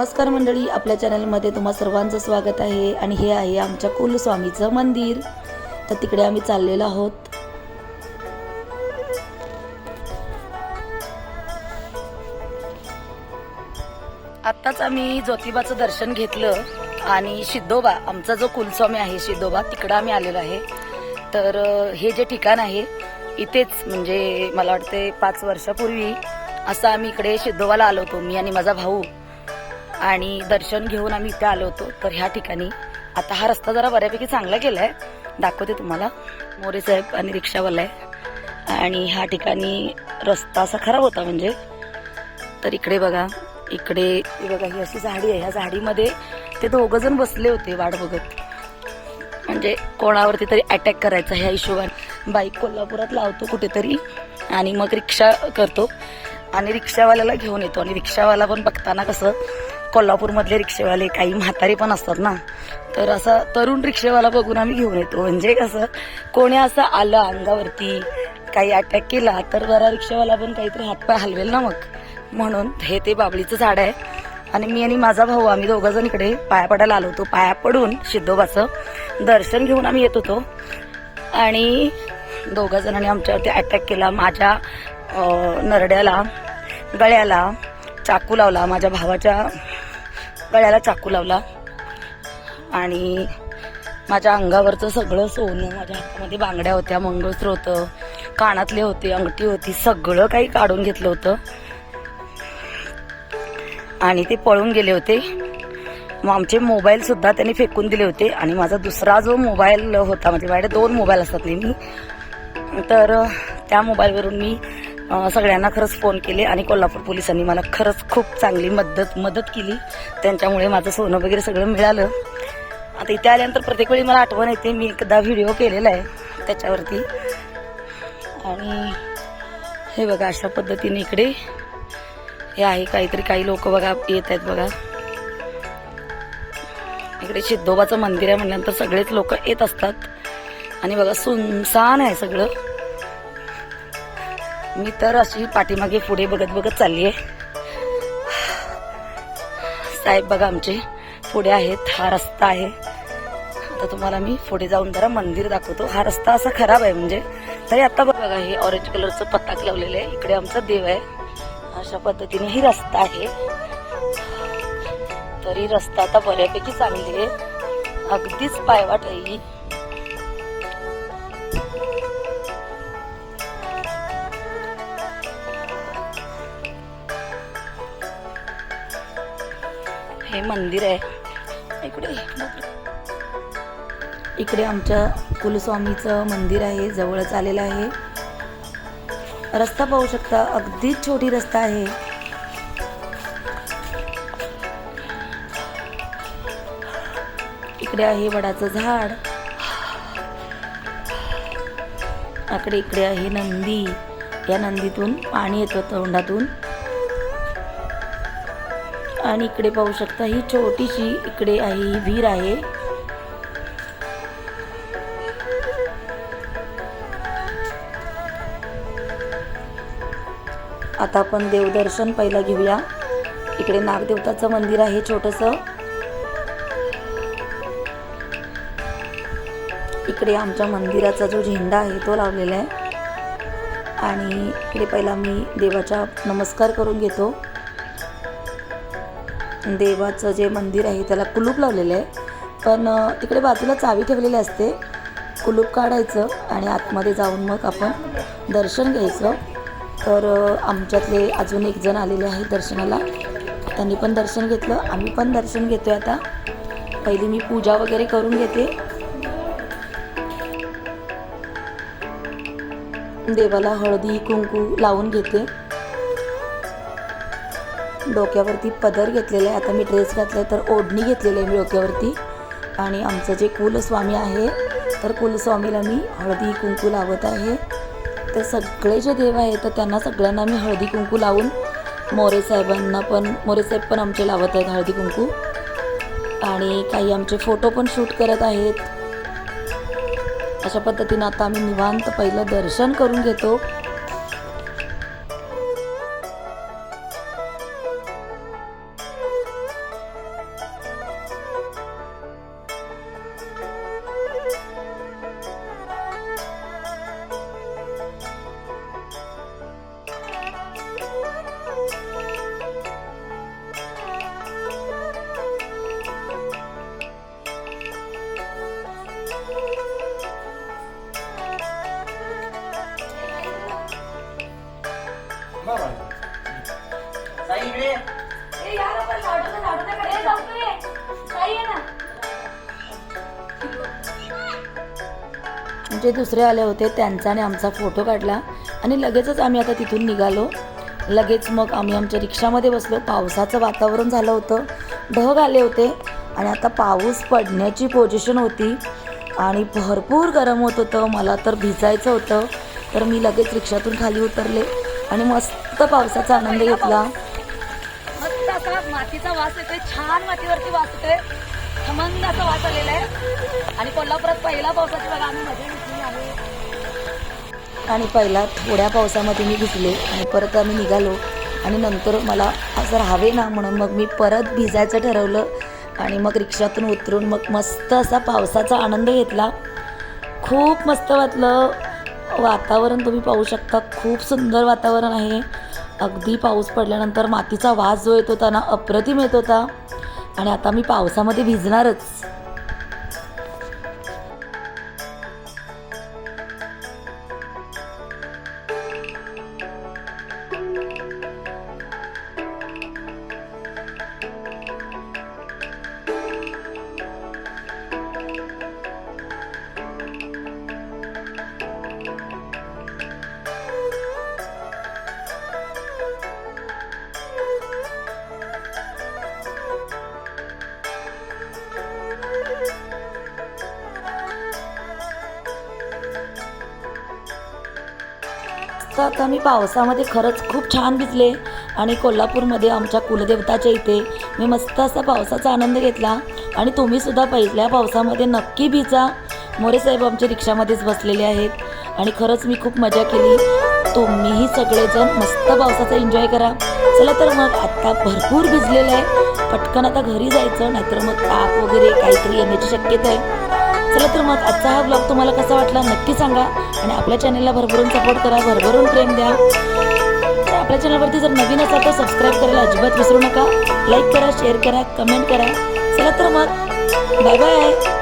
नमस्कार मंडळी आपल्या चॅनलमध्ये तुम्हा सर्वांचं स्वागत आहे आणि हे आहे आमच्या कुलस्वामीचं मंदिर. तर तिकडे आम्ही चाललेलो आहोत. आत्ताच आम्ही ज्योतिबाचं दर्शन घेतलं आणि शिद्धोबा आमचा जो कुलस्वामी आहे शिद्धोबा तिकडं आम्ही आलेलो आहे. तर हे जे ठिकाण आहे इथेच म्हणजे मला वाटते पाच वर्षापूर्वी असं आम्ही इकडे शिद्धोबाला आलो होतो मी आणि माझा भाऊ. आणि दर्शन घेऊन आम्ही इथे आलो होतो. तर ह्या ठिकाणी आता हा रस्ता जरा बऱ्यापैकी चांगला केलाय दाखवते तुम्हाला. मोरे साहेब आणि रिक्षावाला आहे. आणि ह्या ठिकाणी रस्ता असा खराब होता म्हणजे. तर इकडे बघा इकडे बघा ही अशी झाडी आहे. ह्या झाडीमध्ये ते दोघ जण बसले होते वाट बघत. म्हणजे कोणावरती तरी अटॅक करायचा ह्या हिशोबाने. बाईक कोल्हापुरात लावतो कुठेतरी आणि मग रिक्षा करतो. आणि रिक्षावाल्याला घेऊन येतो. आणि रिक्षावाला पण बघताना कसं कोल्हापूरमधले रिक्षेवाले काही म्हातारे पण असतात ना. तर असा तरुण रिक्षेवाला बघून आम्ही घेऊन येतो. म्हणजे कसं कोणी असं आलं अंगावरती काही अटॅक केला तर जरा रिक्षावाला पण काहीतरी हातपाय हलवेल ना मग. म्हणून हे ते बाबळीचं झाड आहे. आणि मी आणि माझा भाऊ आम्ही दोघं जण इकडे पाया पडायला आलो होतो. पाया पडून सिद्धोबाचं दर्शन घेऊन आम्ही येत होतो. आणि दोघं जणांनी आमच्यावरती अटॅक केला. माझ्या नरड्याला गळ्याला चाकू लावला. माझ्या भावाच्या गळ्याला चाकू लावला. आणि माझ्या अंगावरचं सगळं सोनं माझ्या हातामध्ये बांगड्या होत्या मंगळसूत्र होतं कानातले होते अंगठी होती सगळं काही काढून घेतलं होतं. आणि ते पळून गेले होते. मग आमचे मोबाईलसुद्धा त्यांनी फेकून दिले होते. आणि माझा दुसरा जो मोबाईल होता म्हणजे माझ्याकडे दोन मोबाईल असतात नेहमी तर त्या मोबाईलवरून मी सगळ्यांना खरंच फोन केले आणि कोल्हापूर पोलिसांनी मला खरंच खूप चांगली मदत मदत केली. त्यांच्यामुळे माझं सोनं वगैरे सगळं मिळालं. आता इथे आल्यानंतर प्रत्येक वेळी मला आठवण येते. मी एकदा व्हिडिओ केलेला आहे त्याच्यावरती. आणि हे बघा अशा पद्धतीने इकडे हे आहे. काहीतरी काही लोक बघा येत आहेत बघा. इकडे शिद्धोबाचं मंदिर आहे म्हटल्यानंतर सगळेच लोक येत असतात. आणि बघा सुनसान आहे सगळं. मी तर अशी पाठीमागे पुढे बघत बघत चालली आहे साहेब बघा आमचे पुढे आहेत हा रस्ता आहे. आता तुम्हाला मी पुढे जाऊन जरा मंदिर दाखवतो. हा रस्ता असा खराब आहे म्हणजे. तरी आता बघा हे ऑरेंज कलरचं पताक लावलेलं आहे. इकडे आमचा देव आहे. अशा पद्धतीने ही रस्ता आहे. तरी रस्ता आता बऱ्यापैकी चांगली आहे. अगदीच पायवाट आहे हे मंदिर आहे. इकडे इकडे आमच्या कुलस्वामीचं मंदिर आहे जवळच आलेलं आहे. रस्ता पाहू शकता अगदीच छोटी रस्ता आहे. इकडे आहे वडाचं झाड. आकडे इकडे आहे नंदी. या नंदीतून पाणी येतं तोंडातून. आणि इकडे पाहू शकता ही छोटीशी इकडे आहे ही विहीर आहे. आता आपण देवदर्शन पहिला घेऊया. इकडे नागदेवताचं मंदिर आहे छोटस. इकडे आमच्या मंदिराचा जो झेंडा आहे तो लावलेला आहे. आणि इकडे पहिला मी देवाचा नमस्कार करून घेतो. देवाचं जे मंदिर आहे त्याला कुलूप लावलेलं आहे. पण तिकडे बाजूला चावी ठेवलेली असते. कुलूप काढायचं आणि आतमध्ये जाऊन मग आपण दर्शन घ्यायचं. तर आमच्यातले अजून एक जण आलेले आहेत दर्शनाला. त्यांनी पण दर्शन घेतलं. आम्ही पण दर्शन घेतोय आता. पहिली मी पूजा वगैरे करून घेते. देवाला हळदी कुंकू लावून घेते. डोक्यावरती पदर घेतलेला आहे. आता मी ड्रेस घातलाय तर ओढणी घेतलेली आहे मी डोक्यावरती. आणि आमचं जे कुलस्वामी आहे तर कुलस्वामीला मी हळदी कुंकू लावत आहे. तर सगळे जे देव आहेत तर त्यांना सगळ्यांना मी हळदी कुंकू लावून मोरे साहेबांना पण मोरे साहेब पण आमचे लावत आहेत हळदी कुंकू. आणि काही आमचे फोटो पण शूट करत आहेत. अशा पद्धतीनं आता आम्ही निवांत पहिलं दर्शन करून घेतो. जे दुसरे आले होते त्यांचा आणि आमचा फोटो काढला आणि लगेचच आम्ही आता तिथून निघालो. लगेच मग आम्ही आमच्या रिक्षामध्ये बसलो. पावसाचं वातावरण झालं होतं. ढग आले होते. आणि आता पाऊस पडण्याची पोझिशन होती. आणि भरपूर गरम होत होतं. मला तर भिजायचं होतं. तर मी लगेच रिक्षातून खाली उतरले आणि मस्त पावसाचा आनंद घेतला. असा मातीचा वास येतोय छान मातीवरती वास येतोय. खमंग असा वास आलेला आहे. आणि कोल्हापुरात पहिला पावसाची बघा आम्ही मजा घेतली आहे. आणि पहिला थोड्या पावसामध्ये मी भिजले आणि परत आम्ही निघालो. आणि नंतर मला असं राहावे ना म्हणून मग मी परत भिजायचं ठरवलं. आणि मग रिक्षातून उतरून मग मस्त असा पावसाचा आनंद घेतला. खूप मस्त वाटलं. वातावरण तुम्ही पाहू शकता. खूप सुंदर वातावरण आहे. अगदी पाऊस पडल्यानंतर मातीचा वास जो येत होता ना अप्रतिम येत होता. आणि आता मी पावसामध्ये भिजणारच. तर आता मी पावसामध्ये खरंच खूप छान भिजले आणि कोल्हापूरमध्ये आमच्या कुलदेवताच्या इथे मी मस्त असा पावसाचा आनंद घेतला. आणि तुम्हीसुद्धा पहिल्या पावसामध्ये नक्की भिजा. मोरेसाहेब आमच्या रिक्षामध्येच बसलेले आहेत. आणि खरंच मी खूप मजा केली. तुम्हीही सगळेजण मस्त पावसाचा एन्जॉय करा. चला तर मग आत्ता भरपूर भिजलेलं आहे. पटकन आता घरी जायचं नाहीतर मग ताप वगैरे काहीतरी येण्याची शक्यता आहे. चला तर मग आजचा हा ब्लॉग तुम्हाला कसा वाटला नक्की सांगा. आणि आपल्या चॅनलला भरभरून सपोर्ट करा भरभरून प्रेम द्या. तर आपल्या चॅनलवरती जर नवीन असाल तर सबस्क्राईब करायला अजिबात विसरू नका. लाईक करा शेअर करा कमेंट करा. चला तर मग. Bye bye